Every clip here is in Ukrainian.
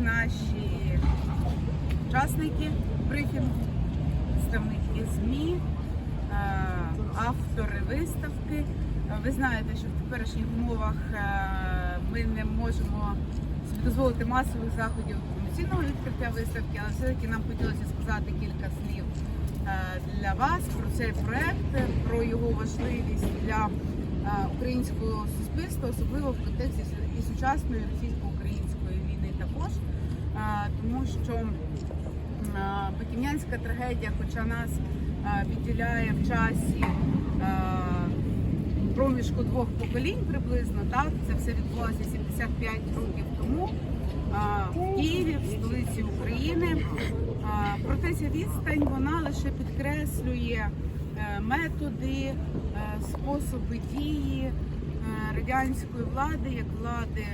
Наші учасники брифінгу, представники ЗМІ, е, автори виставки. Ви знаєте, що в теперішніх умовах е, ми не можемо дозволити масових заходів комерційного відкриття виставки, але все-таки нам хотілося сказати кілька слів е, для вас про цей проект, про його важливість для українського суспільства, особливо в контексті і сучасної Е, тому що е, Биківнянська трагедія, хоча нас е, відділяє в часі е, проміжку двох поколінь приблизно, так це все відбулося 75 років тому е, в Києві, в столиці України. Е, Проте ця відстань вона лише підкреслює е, методи, е, способи дії е, радянської влади, як влади,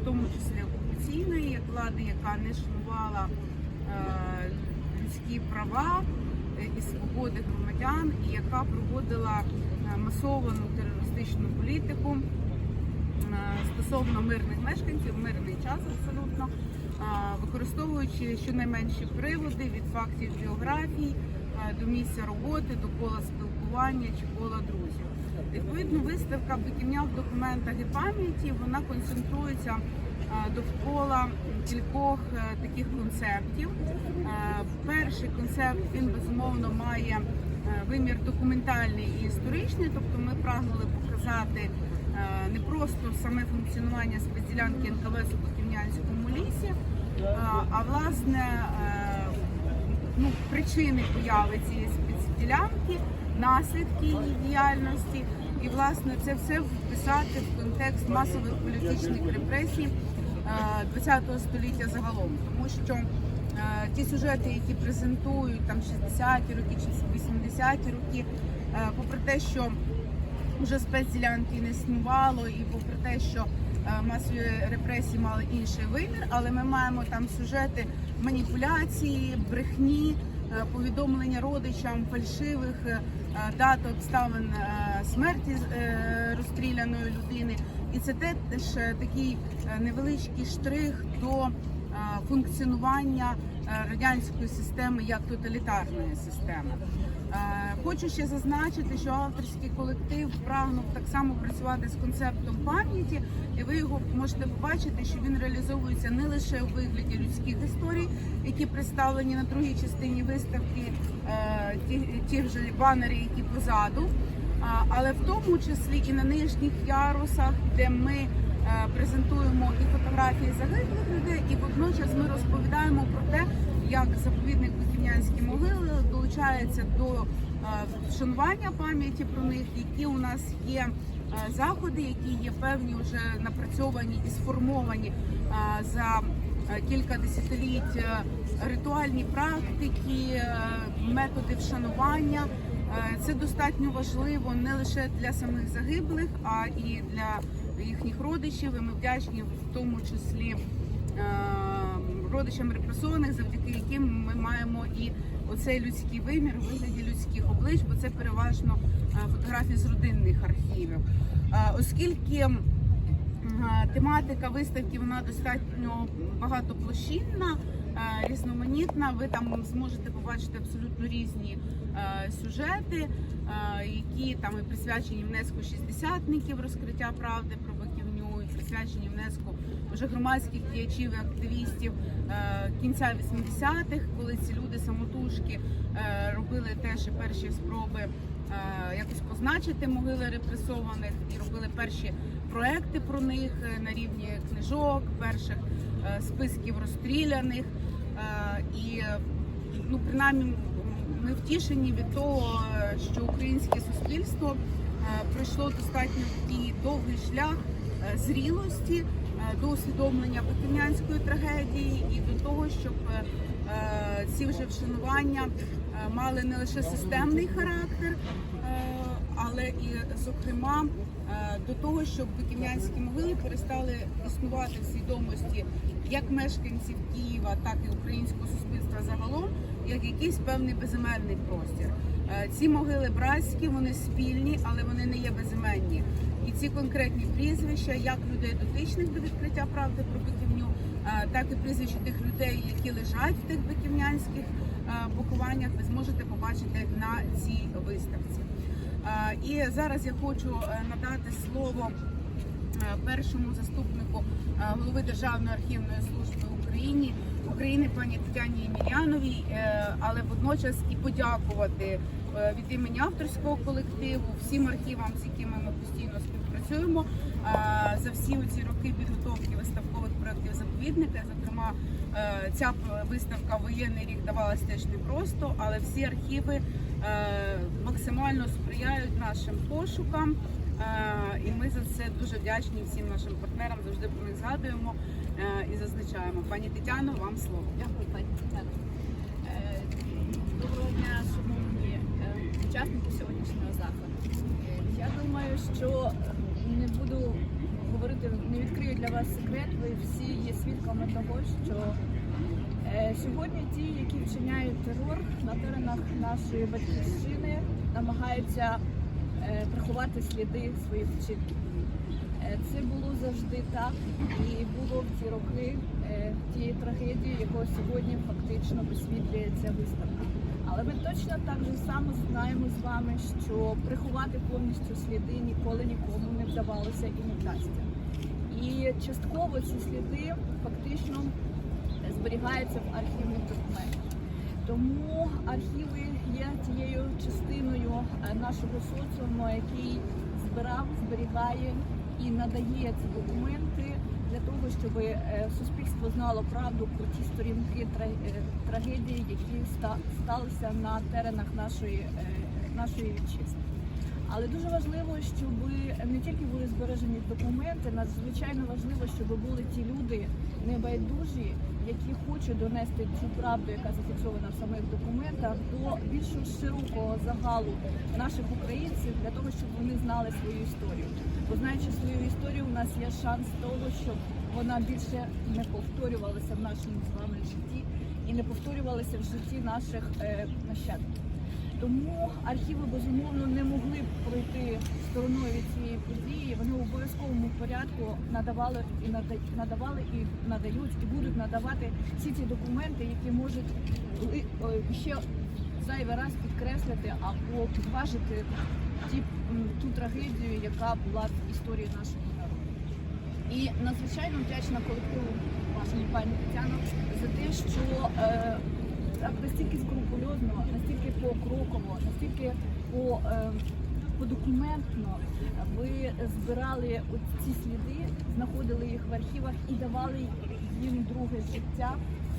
в тому числі окупаційної, влади, яка не шанувала е, людські права е, і свободи громадян, і яка проводила е, масовану терористичну політику стосовно мирних мешканців, мирний час абсолютно, використовуючи щонайменші приводи від фактів біографій до місця роботи, до кола спілкування чи кола друзів. Відповідно, виставка Биківня в документах і пам'яті вона концентрується довкола кількох е, таких концептів. Е, Перший концепт він безумовно має е, вимір документальний і історичний, тобто ми прагнули показати е, не просто саме функціонування спецділянки НКВС у Биківнянському лісі, е, а власне е, ну, причини появи цієї спецділянки, наслідки її діяльності, і власне це все вписати в контекст масових політичних репресій е, ХХ століття загалом, тому що е, ті сюжети, які презентують там 60-ті роки чи 80-ті роки, е, попри те, що вже спецділянки не існувало, і попри те, що е, масові репресії мали інший вимір, але ми маємо там сюжети маніпуляції, брехні, е, повідомлення родичам фальшивих е, дат обставин е, смерті е, розстріляної людини. І це теж е, такий е, невеличкий штрих до е, функціонування радянської системи як тоталітарної системи. Хочу ще зазначити, що авторський колектив прагнув так само працювати з концептом пам'яті, і ви його можете побачити, що він реалізовується не лише у вигляді людських історій, які представлені на другій частині виставки, е, ті вже банери, які позаду, але в тому числі і на нижніх ярусах, де ми е, презентуємо і фотографії загиблих людей, і водночас ми розповідаємо про те, як заповідник Биківнянські могили долучається до е, вшанування пам'яті про них, які у нас є е, заходи, які є певні вже напрацьовані і сформовані за кілька десятиліть ритуальні практики, методи вшанування. Е, Це достатньо важливо не лише для самих загиблих, а і для їхніх родичів. І ми вдячні в тому числі е, родичам репресованих, завдяки яким ми маємо і оцей людський вимір у вигляді людських облич, бо це переважно е, фотографії з родинних архівів. Оскільки тематика виставки вона достатньо багатоплощинна, різноманітна. Ви там зможете побачити абсолютно різні е, сюжети, е, які там і присвячені внеску шістдесятників розкриття правди про Баківню, і присвячені внеску вже громадських діячів і активістів е, кінця 80-х, коли ці люди самотужки е, робили теж перші спроби е, якось позначити могили репресованих і робили перші проекти про них е, на рівні книжок, перших е, списків розстріляних. Е, І е, ну, принаймні ми втішені від того, е, що українське суспільство е, пройшло достатньо такий довгий шлях е, зрілості е, до усвідомлення Биківнянської трагедії і до того, щоб е, е, ці вже вшанування е, мали не лише системний характер, е, але і, зокрема, е, до того, щоб Биківнянські могили перестали існувати в свідомості як мешканців Києва, так і українського суспільства загалом, як якийсь певний безіменний простір. Е, Ці могили братські, вони спільні, але вони не є безіменні. І ці конкретні прізвища, як людей дотичних до відкриття правди про Биківню, е, так і прізвища тих людей, які лежать в тих биківнянських похованнях, ви зможете побачити на цій виставці. Е, І зараз я хочу е, надати слово е, першому заступнику голови Державної архівної служби України України пані Тетяні Емельяновій, але водночас і подякувати від імені авторського колективу всім архівам, з якими ми постійно співпрацюємо за всі ці роки підготовки виставкових проєктів заповідника. Зокрема, ця виставка воєнний рік давалась теж непросто, але всі архіви максимально сприяють нашим пошукам. Е, І ми за це дуже вдячні всім нашим партнерам. Завжди про них згадуємо е, і зазначаємо. Пані Тетяно, вам слово. Дякую, пані Тетяно. Е, Доброго дня, шановні е, учасники сьогоднішнього заходу. Е, Я думаю, що не буду говорити, не відкрию для вас секрет. Ви всі є свідками того, що е, сьогодні ті, які вчиняють терор на теренах нашої батьківщини, намагаються е, приховати сліди своїх вчинків. Е, Це було завжди так і було в ці роки е, тієї трагедії, якою сьогодні фактично висвітлює ця виставка. Але ми точно так же само знаємо з вами, що приховати повністю сліди ніколи нікому не вдавалося і не вдасться. І частково ці сліди фактично зберігаються в архівних документах. Тому архіви є тією частиною е, нашого соціуму, який збирав, зберігає і надає ці документи для того, щоб е, суспільство знало правду про ті сторінки е, трагедії, які сталися на теренах нашої, нашої вітчизни. Але дуже важливо, щоб не тільки були збережені документи, надзвичайно важливо, щоб були ті люди небайдужі, які хочуть донести цю правду, яка зафіксована в самих документах, до більш широкого загалу наших українців для того, щоб вони знали свою історію. Бо знаючи свою історію, у нас є шанс того, щоб вона більше не повторювалася в нашому з вами житті і не повторювалася в житті наших е, нащадків. Тому архіви безумовно не могли б пройти стороною від цієї події. Вони в обов'язковому порядку надавали і надавали і надають, і будуть надавати всі ці документи, які можуть ще зайвий раз підкреслити або підважити ті, ту трагедію, яка була в історії нашого народу. І надзвичайно вдячна колективу вашому пані Тетяно за те, що е, так настільки настільки покроково, настільки по, е, подокументно ви збирали ці сліди, знаходили їх в архівах і давали їм друге життя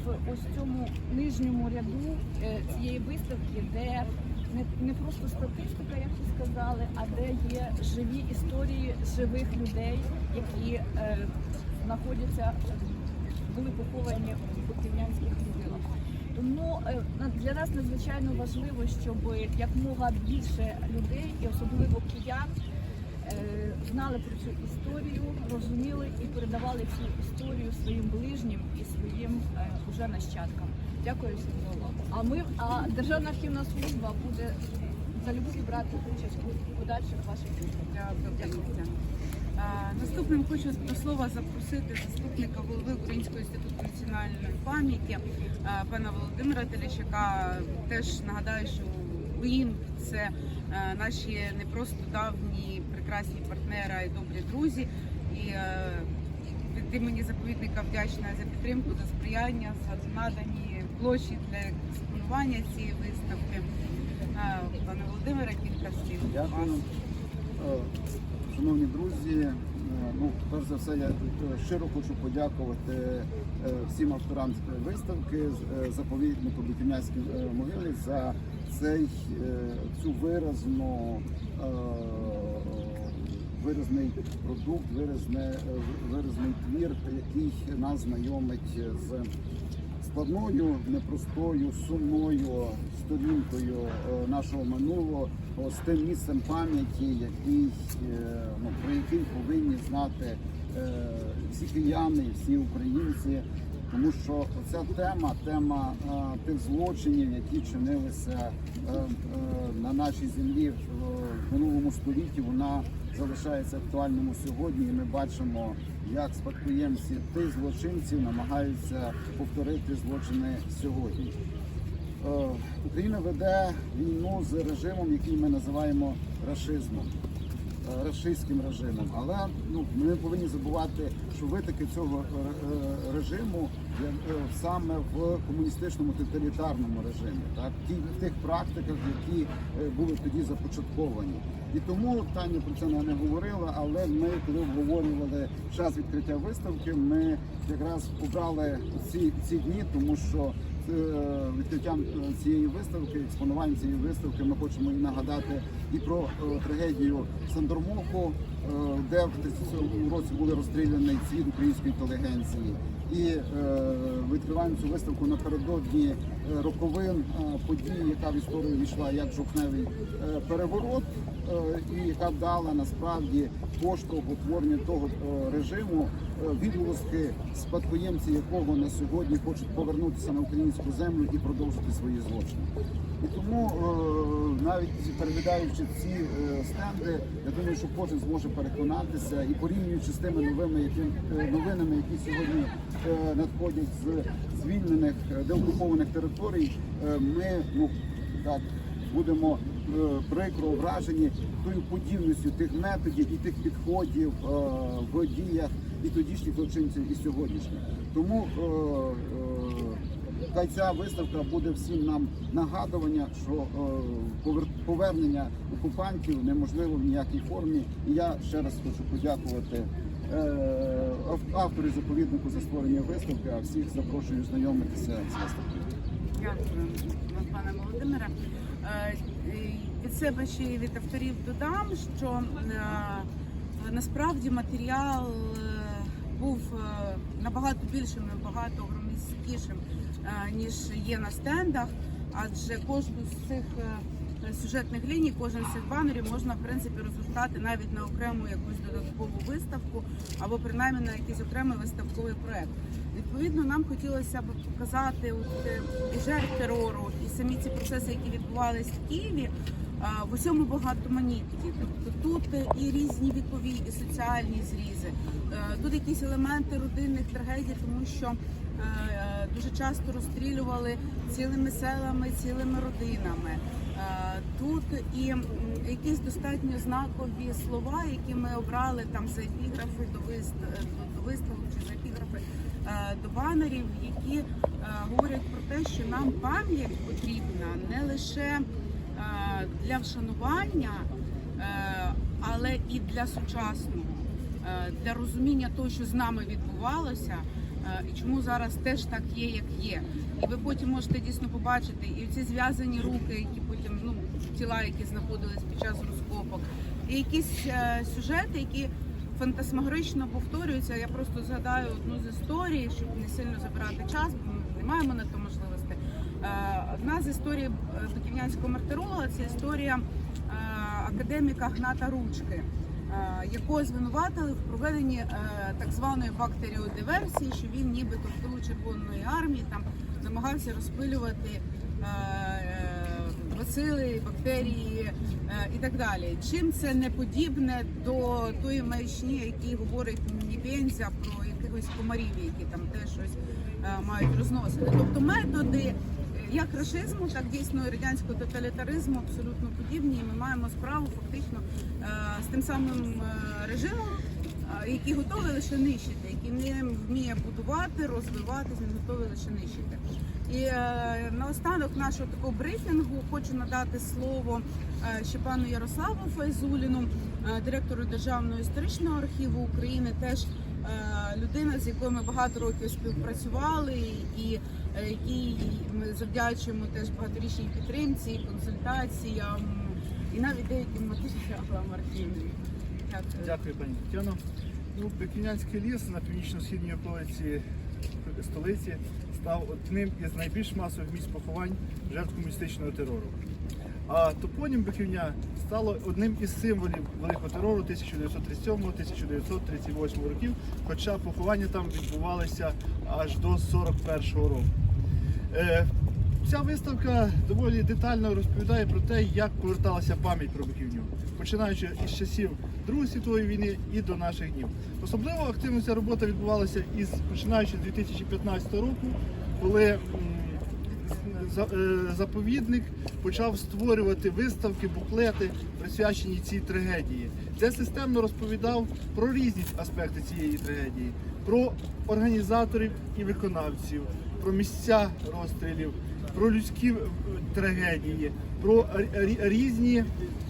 в ось цьому нижньому ряду е, цієї виставки, де не, не просто статистика, як ви сказали, а де є живі історії живих людей, які е, знаходяться, були поховані в Буківнянських могилах. Тому е, на- для нас надзвичайно важливо, щоб якмога більше людей, і особливо киян, е, знали про цю історію, розуміли і передавали цю історію своїм ближнім і своїм е, уже нащадкам. Дякую всім за увагу. А ми, а Державна архівна служба буде залюбки брати участь у подальших ваших Дякую, Тетяно. Е, Наступним хочу до слова запросити заступника голови Українського інституту національної пам'яті е, пана Володимира Телещака. Теж нагадаю, що УІН це е, наші не просто давні прекрасні партнери, а й добрі друзі. І е, від імені заповідника вдячна за підтримку, за сприяння, за надані площі для експонування цієї виставки. Е, Пане Володимире, кілька слів. Дякую. Е, Шановні друзі, е, ну перш за все, я щиро хочу подякувати е, всім авторам виставки заповіднику Биківнянській е, могилі за цей цю виразну виразний продукт, виразне, виразний твір, який нас знайомить з складною, непростою, сумною сторінкою нашого минулого, з тим місцем пам'яті, який, е, ну, про який повинні знати е, всі кияни, всі українці. тому що ця тема, тема е, тих злочинів, які чинилися е, е, на нашій землі в, в минулому столітті, вона залишається актуальною сьогодні. І ми бачимо, як спадкоємці тих злочинців намагаються повторити злочини сьогодні. Е, Україна веде війну з режимом, який ми називаємо рашизмом, е, рашистським режимом. Але ну, ми не повинні забувати, що витоки цього е, режиму є саме в комуністичному тоталітарному режимі, так в тих практиках, які були тоді започатковані. І тому Таня про це не говорила, але ми, коли обговорювали час відкриття виставки, ми якраз обрали ці, ці дні, тому що відкриттям е, цієї виставки, експонуванням цієї виставки, ми хочемо і нагадати і про е, трагедію Сандормоху, е, де в 37 році були розстріляні цвіт української інтелігенції. І е, відкриваємо цю виставку напередодні е, роковин е, події, яка в історію війшла як жовтневий е, переворот, е, і яка дала насправді поштовх утворення того е, режиму, е, відголоски спадкоємці якого на сьогодні хочуть повернутися на українську землю і продовжити свої злочини. І тому е, навіть переглядаючи ці е, стенди, я думаю, що кожен зможе переконатися і порівнюючи з тими новими які, е, новинами, які сьогодні е, надходять з звільнених е, деокупованих територій, е, ми ну так будемо е, прикро вражені тою подібністю тих методів і тих підходів е, в діях і тодішніх злочинців, і сьогоднішніх. Тому е, е, хай ця виставка буде всім нам нагадування, що е, повернення окупантів неможливо в ніякій формі. І я ще раз хочу подякувати. е, ав- Авторі заповіднику за створення виставки, а всіх запрошую знайомитися з виставкою. Дякую, пане Володимире. Е, Від себе ще й від авторів додам, що е, насправді матеріал був е, набагато більшим, набагато громісткішим, е, ніж є на стендах, адже кожну з цих е, сюжетних ліній, кожен з цих банерів можна в принципі розгортати навіть на окрему якусь додаткову виставку або принаймні на якийсь окремий виставковий проект. Відповідно, нам хотілося б показати от, і жертв терору, і самі ці процеси, які відбувалися в Києві, в усьому багатоманітті. Тобто тут і різні вікові, і соціальні зрізи, Е, тут якісь елементи родинних трагедій, тому що е, дуже часто розстрілювали цілими селами, цілими родинами. Е, Тут і якісь достатньо знакові слова, які ми обрали там за епіграфи до вист- до- до виставок чи за епіграфи до банерів, які говорять про те, що нам пам'ять потрібна не лише для вшанування, е, але і для сучасного, е, для розуміння того, що з нами відбувалося. е, І чому зараз теж так є, як є, і ви потім можете дійсно побачити і ці зв'язані руки, які потім ну тіла, які знаходились під час розкопок, і якісь сюжети, які фантасмагорично повторюються. Я просто згадаю одну з історій, щоб не сильно забирати час, бо ми не маємо на то можливості. Е, Одна з історій е, Биківнянського мартиролога це історія е, академіка Гната Ручки, е, якого звинуватили в проведенні е, так званої бактеріодиверсії, що він нібито в тилу Червоної армії там намагався розпилювати е, е, бацили, бактерії е, і так далі. Чим це не подібне до тої маячні, які говорить Нібензя про якихось комарів, які там теж щось е, мають розносити. Тобто методи е, як рашизму, так дійсно і радянського тоталітаризму абсолютно подібні. І ми маємо справу фактично е, з тим самим е, режимом, е, який готовий лише нищити, який не вміє будувати, розвиватись, він готовий лише нищити. І наостанок нашого такого брифінгу хочу надати слово ще пану Ярославу Файзуліну, директору Державного історичного архіву України. Теж е, людина, з якою ми багато років співпрацювали, і е, якій ми завдячуємо теж багаторічній підтримці, консультаціям і навіть деяким матеріалам архівним. Дякую. Дякую, пані Тетяно. Ну, Пекінянський ліс на північно-східній околиці столиці став одним із найбільш масових місць поховань жертв комуністичного терору. А топонім Биківня стало одним із символів великого терору 1937-1938 років, хоча поховання там відбувалися аж до 41-го року. Е, Ця виставка доволі детально розповідає про те, як поверталася пам'ять про Биківню, починаючи із часів Другої світової війни і до наших днів. Особливо активно ця робота відбувалася із починаючи з 2015 року, коли заповідник почав створювати виставки, буклети, присвячені цій трагедії, де системно розповідав про різні аспекти цієї трагедії, про організаторів і виконавців, про місця розстрілів, про людські е, трагедії, про різні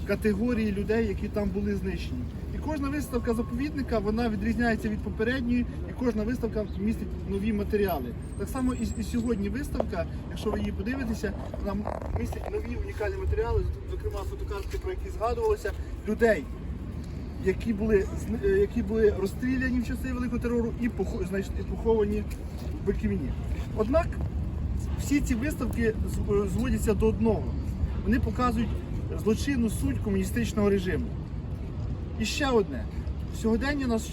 категорії людей, які там були знищені. Кожна виставка заповідника вона відрізняється від попередньої, і кожна виставка містить нові матеріали. Так само і, сьогодні виставка, якщо ви її подивитеся, вона містить нові унікальні матеріали, зокрема фотокартки, про які згадувалося, людей, які були е, які були розстріляні в часи великого терору і поховані в Биківні. Однак всі ці виставки е, зводяться до одного. Вони показують злочинну суть комуністичного режиму. І ще одне. Сьогодення нас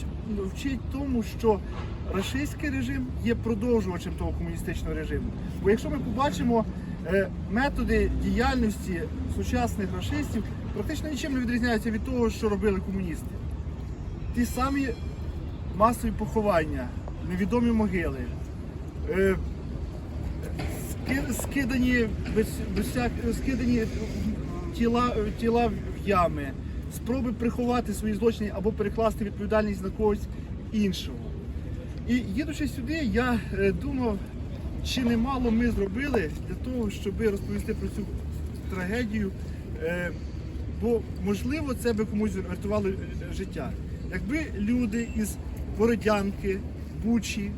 вчить тому, що рашистський режим є продовжувачем того комуністичного режиму. Бо якщо ми побачимо е, методи діяльності сучасних рашистів, практично нічим не відрізняються від того, що робили комуністи. Ті самі масові поховання, невідомі могили, е, скидані скидані тіла, тіла в ями, спроби приховати свої злочини або перекласти відповідальність на когось іншого. І їдучи сюди, я е, думав, чи немало ми зробили для того, щоб розповісти про цю трагедію. Е, бо можливо це би комусь врятувало е, життя. Якби люди із Бородянки, Бучі,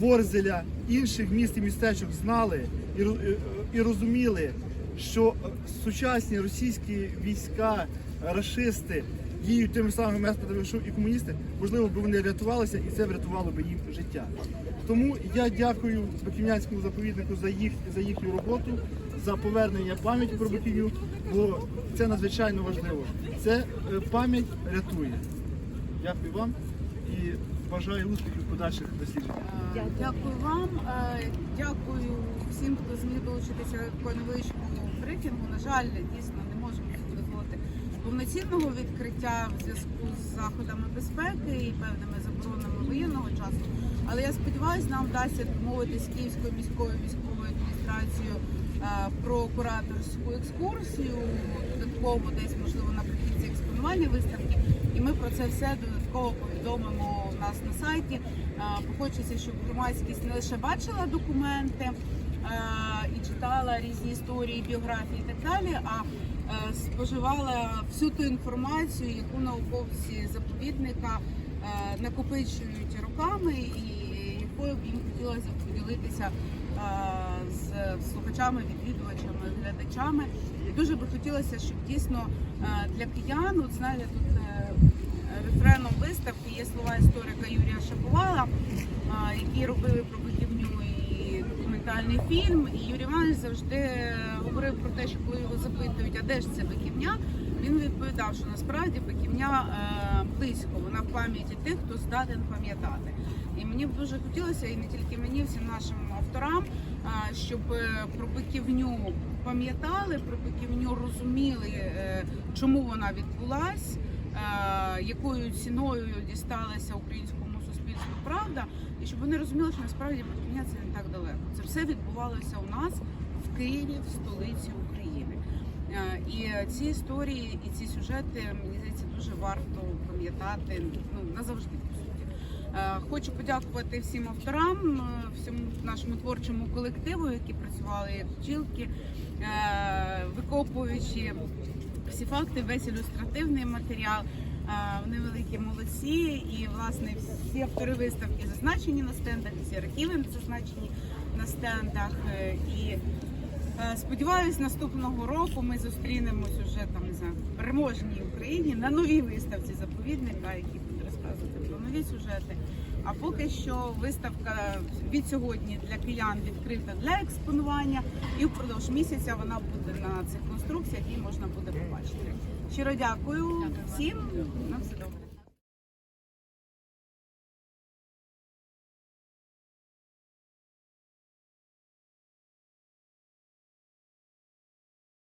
Ворзеля, інших міст і містечок знали і, роз- і розуміли, що сучасні російські війська, рашисти діють тими самими методами, що і комуністи, можливо, б вони рятувалися, і це врятувало б їм життя. Тому я дякую Баківнянському заповіднику за їх за їхню роботу, за повернення пам'яті про Баківню, бо це надзвичайно важливо. Це е, пам'ять рятує. Дякую вам і бажаю успіхів подальших дослідженнях. Е, Дякую вам. Е, Дякую всім, хто зміг долучитися до невеличкому брифінгу. На жаль, дійсно не можемо дозволити повноцінного відкриття в зв'язку з заходами безпеки і певними заборонами воєнного часу. Але я сподіваюся, нам вдасться домовитися з Київською міською військовою адміністрацією е, про кураторську екскурсію, додатково десь можливо наприкінці експонування виставки. І ми про це все додатково повідомимо у нас на сайті. Е, хочеться, щоб громадськість не лише бачила документи е, і читала різні історії, біографії і так далі, а споживала всю ту інформацію, яку науковці заповідника е, накопичують роками, і якою б їм хотілося поділитися е, з слухачами, відвідувачами, глядачами. Дуже би хотілося, щоб дійсно е, для киян, от знаєте, тут е, рефреном виставки є слова історика Юрія Шаповала, е, які робили про документальний фільм. І Юрій Іванович завжди говорив про те, що коли його запитують, а де ж це Биківня, він відповідав, що насправді Биківня е, близько, вона в пам'яті тих, хто здатен пам'ятати. І мені б дуже хотілося, і не тільки мені, всім нашим авторам, е, щоб е, про Биківню пам'ятали, про Биківню розуміли, е, чому вона відбулась, е, якою ціною дісталася українському суспільству правда, і щоб вони розуміли, що насправді Биківня це не так далеко. Це все відбувалося у нас в Києві, в столиці України. Е, І ці історії і ці сюжети мені здається дуже варто пам'ятати ну назавжди. Е, Хочу подякувати всім авторам, е, всьому нашому творчому колективу, які працювали як вчилки, е, викопуючи всі факти, весь ілюстративний матеріал. Вони великі молодці, і власне всі автори виставки зазначені на стендах, всі архіви зазначені на стендах. Е, І Е, Сподіваюсь, наступного року ми зустрінемось уже там в переможній Україні на новій виставці заповідника, який буде розказувати про нові сюжети. А поки що виставка від сьогодні для киян відкрита для експонування, і впродовж місяця вона буде на цих конструкціях, її можна буде побачити. Щиро дякую всім. На все.